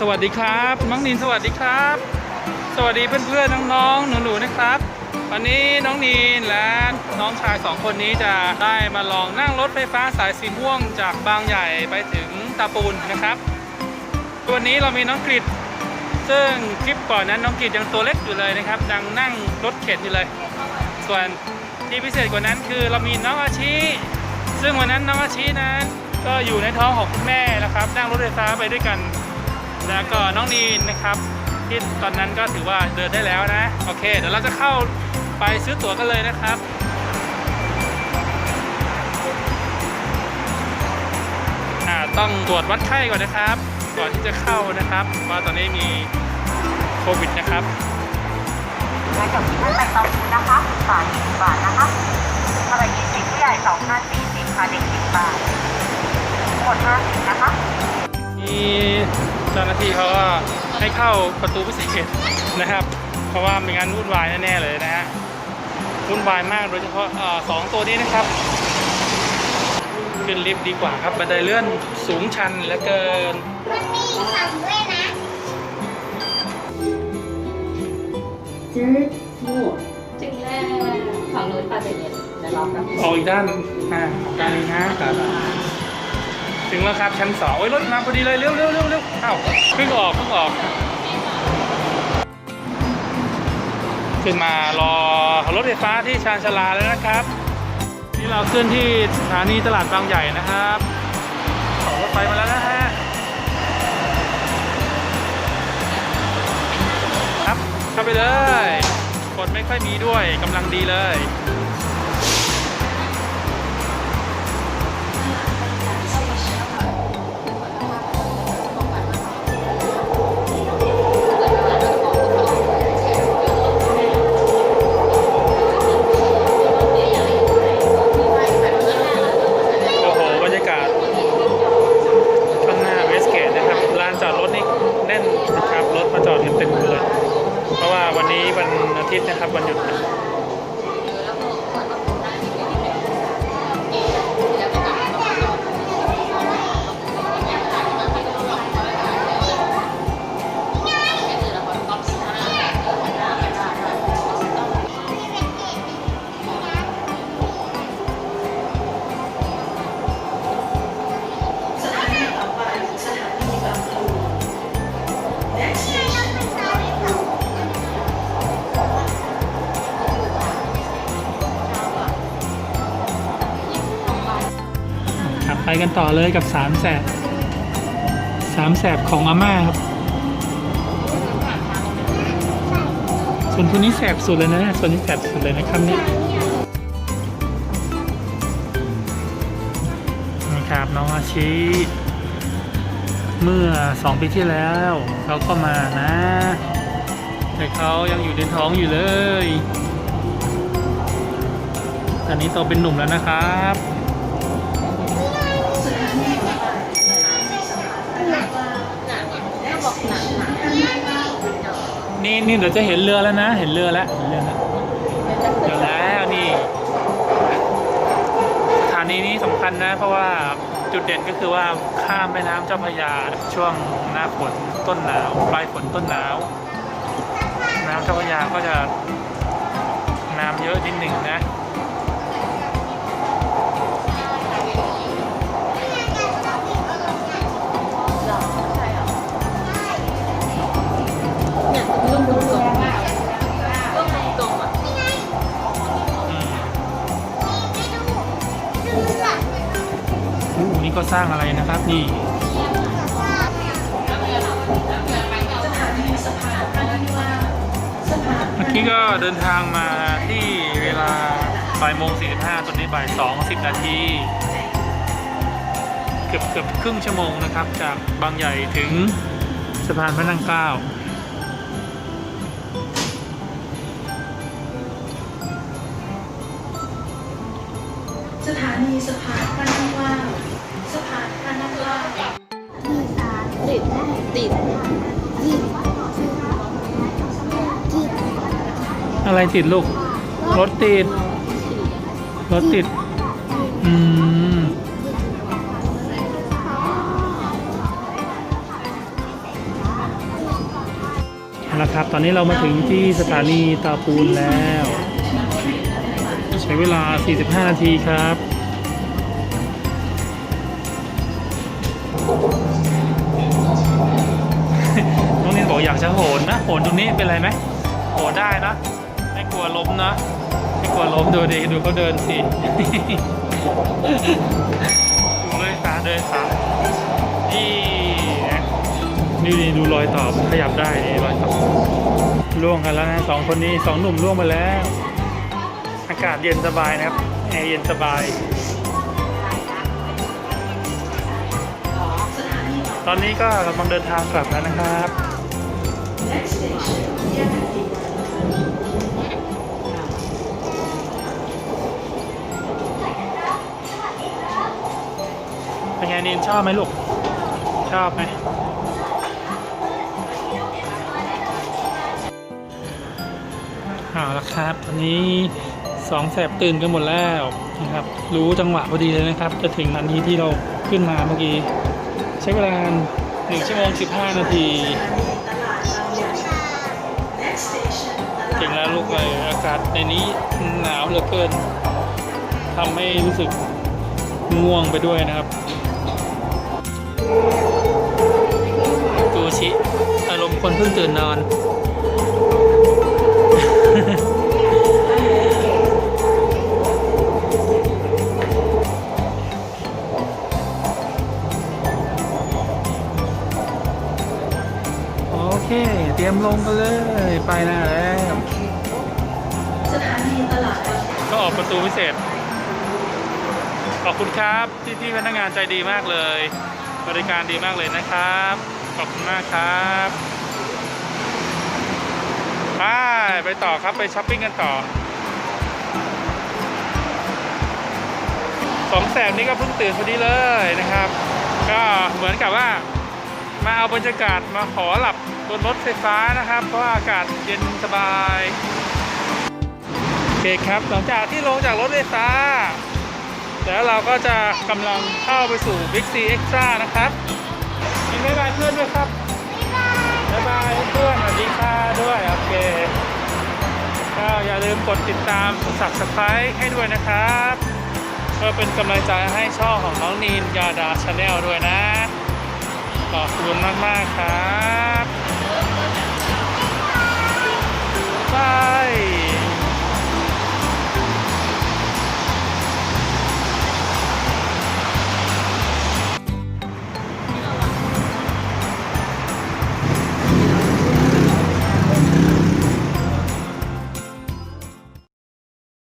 สวัสดีครับน้องนินสวัสดีครับ สวัสดีเพื่อนๆน้องๆหนูๆนะครับ วันนี้น้องนีนและน้องชายสองคนนี้จะได้มาลองนั่งรถไฟฟ้าสายสีม่วงจากบางใหญ่ไปถึงตาปูนนะครับวันนี้เรามีน้องกริดซึ่งคลิปก่อนนั้นน้องกริดยังตัวเล็กอยู่เลยนะครับยังนั่งรถเข็นอยู่เลย ส่วนที่พิเศษกว่านั้นคือเรามีน้องอาชีซึ่งวันนั้นน้องอาชีนั้นก็อยู่ในท้องของคุณแม่แล้วครับนั่งรถไฟฟ้าไปด้วยกัน แล้วก็น้องนีนนะครับที่ตอนนั้นก็ถือว่าเดินได้แล้วนะ โอเค เดี๋ยวเราจะเข้าไปซื้อตั๋วกันเลยนะครับต้องตรวจวัดไข้ก่อนนะครับ ก่อนที่จะเข้านะครับว่าตอนนี้มีโควิดนะครับและกับที่ท่านไปตองคูนะคะบาทสิบบาทนะคะเท่าไร่ยี่สิบผู้ใหญ่สองห้าสี่สิบค่ะเด็กสิบบาทหมดห้าสิบนะคะ มีเจ้าหน้าที่เขาก็ให้เข้าประตูพิเศษนะครับ เพราะว่าไม่งั้นวุ่นวายแน่ๆเลยนะฮะวุ่นวายมากโดยเฉพาะเอ่อสองตัวนี้นะครับขึ้นลิฟต์ดีกว่าครับบันไดเลื่อนสูงชันเหลือเกินมันมีสั่งด้วยนะ third floor ถึงแล้วฝั่งนู้นปาเจเย็นเดี๋ยวรอแป๊บนึงออกอีกด้านอ่าด้านนี้นะครับ ถึงแล้วครับชั้นสองโอ้ยรถมาพอดีเลยเร็วเร็วเร็วเร็วเอ้าเพิ่งออกเพิ่งออก ขึ้นมารอรถไฟฟ้าที่ชานชาลาแล้วนะครับ นี่เราขึ้นที่สถานีตลาดบางใหญ่นะครับออกรถไฟมาแล้วนะฮะครับเข้าไปเลยคนไม่ค่อยมีด้วยกำลังดีเลย ต็มเลย เพราะว่าวันนี้วันอาทิตย์นะครับวันหยุด กันต่อเลยกับสามแสบสามแสบของอาม่าครับ ส่วนคนนี้แสบสุดเลยนะ ส่วนนี้แสบสุดเลยนะครับนี่นะครับน้องอาชีเมื่อสองปีที่แล้วเขาก็มานะ แต่เขายังอยู่ในท้องอยู่เลย ตอนนี้โตเป็นหนุ่มแล้วนะครับ นี่นี่เดี๋ยวจะเห็นเรือแล้วนะ เห็นเรือแล้วเห็นเรือแล้วเดี๋ยวแล้วนี่สถานีนี้สำคัญนะ เพราะว่าจุดเด่นก็คือว่าข้ามแม่น้ำเจ้าพระยาช่วงหน้าฝนต้นหนาวปลายฝนต้นหนาว น้ำเจ้าพระยาก็จะน้ำเยอะนิดหนึ่งนะ ก็สร้างอะไรนะครับนี่เมื่อกี้ก็เดินทางมาที่เวลาบ่ายโมง45ตอนนี้บ่าย2 10นาทีเกือบเกือบครึ่งชั่วโมงนะครับ จากบางใหญ่ถึงสะพานพระนั่งเกล้าสถานีสะพานพระนั่งเกล้า สะพานพระนั่งเกล้าติดติดอะไรติดลูก รถติด รถติด อืมนะครับ ตอนนี้เรามาถึงที่สถานีตาปูนแล้ว ใช้เวลา 45 นาทีครับ จะโหนนะโหนตรงนี้เป็นไรไหมโหนได้นะ ไม่กลัวล้มนะ ไม่กลัวล้มดูดิดูเขาเดินสิดูเลยขาเดินขานี่นะนี่ดูรอยต่อขยับได้นี่รอยต่อล่วงกันแล้วนะสองคนนี้สองหนุ่มล่วงไปแล้ว อากาศเย็นสบายนะครับแอร์เย็นสบาย ตอนนี้ก็กำลังเดินทางกลับแล้วนะครับ เป็นไงนินชอบไหมลูก ชอบไหมเอาละครับตอนนี้สองแสบตื่นกันหมดแล้วนะครับ รู้จังหวะพอดีเลยนะครับ จะถึงนาทีที่เราขึ้นมาเมื่อกี้ ใช้เวลาหนึ่งชั่วโมงสิบห้านาที station ตลาดถึงแล้วลูกเลยอากาศในนี้หนาวเหลือเกินทำให้รู้สึกง่วงไปด้วยนะครับดูชิอารมณ์คนเพิ่งตื่นนอนโอเค เตรียมลงกันเลย ไปนะแล้ว ก็ออกประตูพิเศษ ขอบคุณครับพี่พี่พนักงานใจดีมากเลย บริการดีมากเลยนะครับ ขอบคุณมากครับไปไปต่อครับไปช้อปปิ้งกันต่อสองแสบนี้ก็เพิ่งตื่นพอดีเลยนะครับ ก็เหมือนกับว่ามาเอาบรรยากาศมาขอหลับบนรถไฟฟ้านะครับ เพราะอากาศเย็นสบาย เคครับ หลังจากที่ลงจากรถไฟฟ้า แล้วเราก็จะกำลังเข้าไปสู่ Big C Extra นะครับยินบ๊ายบายเพื่อนด้วยครับบ๊ายบายเพื่อนสวัสดีค่ะด้วย โอเค ก็อย่าลืมกดติดตามกด subscribe ให้ด้วยนะครับเพื่อเป็นกำลังใจให้ช่องของน้องนีนยาดาชาแนลด้วยนะ ขอบคุณมากมากครับ บาย